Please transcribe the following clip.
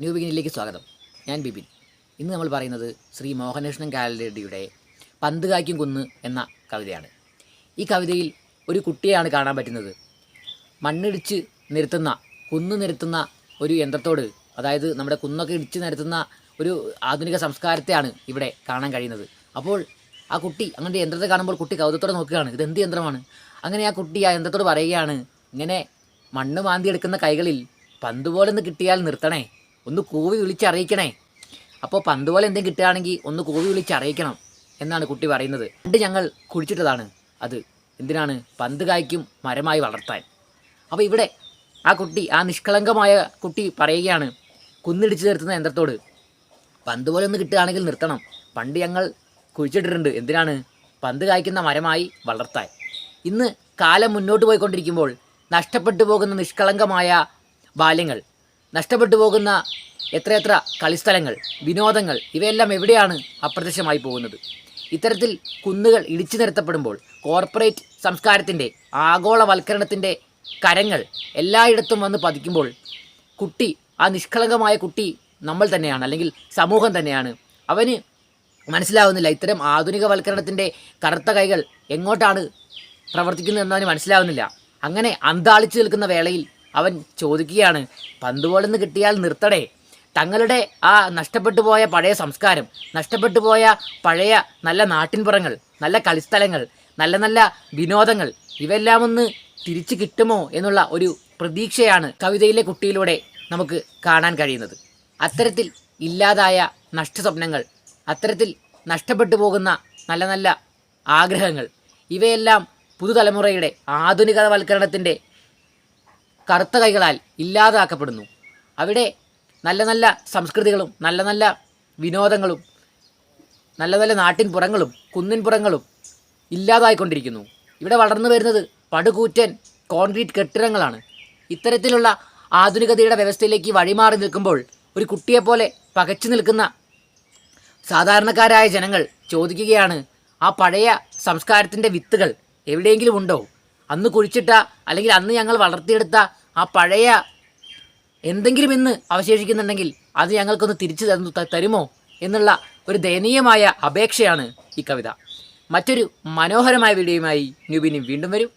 New ബിഗിനിലേക്ക് സ്വാഗതം. ഞാൻ ബിപിൻ. ഇന്ന് നമ്മൾ പറയുന്നത് ശ്രീ മോഹനകൃഷ്ണൻ കാലടിയുടെ പന്ത് കായ്ക്കും കുന്ന് എന്ന കവിതയാണ്. ഈ കവിതയിൽ ഒരു കുട്ടിയെയാണ് കാണാൻ പറ്റുന്നത്. മണ്ണിടിച്ച് നിരത്തുന്ന കുന്ന് നിരത്തുന്ന ഒരു യന്ത്രത്തോട് അതായത് നമ്മുടെ കുന്നൊക്കെ ഇടിച്ച് നിരത്തുന്ന ഒരു ആധുനിക സംസ്കാരത്തെയാണ് ഇവിടെ കാണാൻ കഴിയുന്നത്. അപ്പോൾ ആ കുട്ടി അങ്ങനെ യന്ത്രത്തെ കാണുമ്പോൾ കുട്ടി കൗതുകത്തോടെ നോക്കുകയാണ് ഇത് എന്ത് യന്ത്രമാണ്? അങ്ങനെ ആ കുട്ടി ആ യന്ത്രത്തോട് പറയുകയാണ് ഇങ്ങനെ മണ്ണ് മാന്തി എടുക്കുന്ന കൈകളിൽ പന്തുപോലെ ഒന്ന് കിട്ടിയാൽ നിർത്തണേ ഒന്ന് കൂവി വിളിച്ചറിയിക്കണേ. അപ്പോൾ പന്ത് പോലെ എന്തെങ്കിലും കിട്ടുകയാണെങ്കിൽ ഒന്ന് കൂവി വിളിച്ചറിയിക്കണം എന്നാണ് കുട്ടി പറയുന്നത്. പണ്ട് ഞങ്ങൾ കുഴിച്ചിട്ടതാണ് അത്. എന്തിനാണ്? പന്ത് കായ്ക്കും മരമായി വളർത്താൻ. അപ്പോൾ ഇവിടെ ആ കുട്ടി ആ നിഷ്കളങ്കമായ കുട്ടി പറയുകയാണ് കുന്നിടിച്ച് നിർത്തുന്ന യന്ത്രത്തോട്. പന്ത് പോലെ ഒന്ന് കിട്ടുകയാണെങ്കിൽ നിർത്തണം. പണ്ട് ഞങ്ങൾ കുഴിച്ചിട്ടിട്ടുണ്ട്. എന്തിനാണ്? പന്ത് കായ്ക്കുന്ന മരമായി വളർത്താൻ. ഇന്ന് കാലം മുന്നോട്ട് പോയിക്കൊണ്ടിരിക്കുമ്പോൾ നഷ്ടപ്പെട്ടു പോകുന്ന നിഷ്കളങ്കമായ ബാല്യങ്ങൾ നഷ്ടപ്പെട്ടു പോകുന്ന എത്രയെത്ര കളിസ്ഥലങ്ങൾ വിനോദങ്ങൾ ഇവയെല്ലാം എവിടെയാണ് അപ്രത്യക്ഷമായി പോകുന്നത്? ഇത്തരത്തിൽ കുന്നുകൾ ഇടിച്ചു നിരത്തപ്പെടുമ്പോൾ കോർപ്പറേറ്റ് സംസ്കാരത്തിന്റെ ആഗോളവൽക്കരണത്തിന്റെ കരങ്ങൾ എല്ലായിടത്തും വന്ന് പതിക്കുമ്പോൾ കുട്ടി ആ നിഷ്കളങ്കമായ കുട്ടി നമ്മൾ തന്നെയാണ് അല്ലെങ്കിൽ സമൂഹം തന്നെയാണ്. അവന് മനസ്സിലാവുന്നില്ല ഇത്തരം ആധുനികവൽക്കരണത്തിന്റെ കറുത്ത കൈകൾ എങ്ങോട്ടാണ് പ്രവർത്തിക്കുന്നത് എന്നവന് മനസ്സിലാവുന്നില്ല. അങ്ങനെ അന്താളിച്ചു നിൽക്കുന്ന വേളയിൽ അവൻ ചോദിക്കുകയാണ് പന്ത് നിന്ന് കിട്ടിയാൽ നിർത്തടേ. തങ്ങളുടെ ആ നഷ്ടപ്പെട്ടു പോയ പഴയ സംസ്കാരം നഷ്ടപ്പെട്ടു പോയ പഴയ നല്ല നാട്ടിൻപുറങ്ങൾ നല്ല കളിസ്ഥലങ്ങൾ നല്ല നല്ല വിനോദങ്ങൾ ഇവയെല്ലാം ഒന്ന് തിരിച്ചു കിട്ടുമോ എന്നുള്ള ഒരു പ്രതീക്ഷയാണ് കവിതയിലെ കുട്ടിയിലൂടെ നമുക്ക് കാണാൻ കഴിയുന്നത്. അത്തരത്തിൽ ഇല്ലാതായ നഷ്ടസ്വപ്നങ്ങൾ അത്തരത്തിൽ നഷ്ടപ്പെട്ടു പോകുന്ന നല്ല നല്ല ആഗ്രഹങ്ങൾ ഇവയെല്ലാം പുതുതലമുറയുടെ ആധുനികവൽക്കരണത്തിന്റെ കറുത്ത കൈകളാൽ ഇല്ലാതാക്കപ്പെടുന്നു. അവിടെ നല്ല നല്ല സംസ്കൃതികളും നല്ല നല്ല വിനോദങ്ങളും നല്ല നല്ല നാട്ടിൻ പുറങ്ങളും കുന്നിൻ പുറങ്ങളും ഇല്ലാതായിക്കൊണ്ടിരിക്കുന്നു. ഇവിടെ വളർന്നു വരുന്നത് പടുകൂറ്റൻ കോൺക്രീറ്റ് കെട്ടിടങ്ങളാണ്. ഇത്തരത്തിലുള്ള ആധുനികതയുടെ വ്യവസ്ഥയിലേക്ക് വഴിമാറി നിൽക്കുമ്പോൾ ഒരു കുട്ടിയെപ്പോലെ പകച്ചു നിൽക്കുന്ന സാധാരണക്കാരായ ജനങ്ങൾ ചോദിക്കുകയാണ് ആ പഴയ സംസ്കാരത്തിന്റെ വിത്തുകൾ എവിടെയെങ്കിലും ഉണ്ടോ? അന്ന് കുഴിച്ചിട്ട അല്ലെങ്കിൽ അന്ന് ഞങ്ങൾ വളർത്തിയെടുത്ത ആ പഴയ എന്തെങ്കിലും ഇന്ന് അവശേഷിക്കുന്നുണ്ടെങ്കിൽ അത് ഞങ്ങൾക്കൊന്ന് തിരിച്ചു തരുമോ എന്നുള്ള ഒരു ദയനീയമായ അപേക്ഷയാണ് ഈ കവിത. മറ്റൊരു മനോഹരമായ വീഡിയോയുമായി ന്യൂബിനി വീണ്ടും വരും.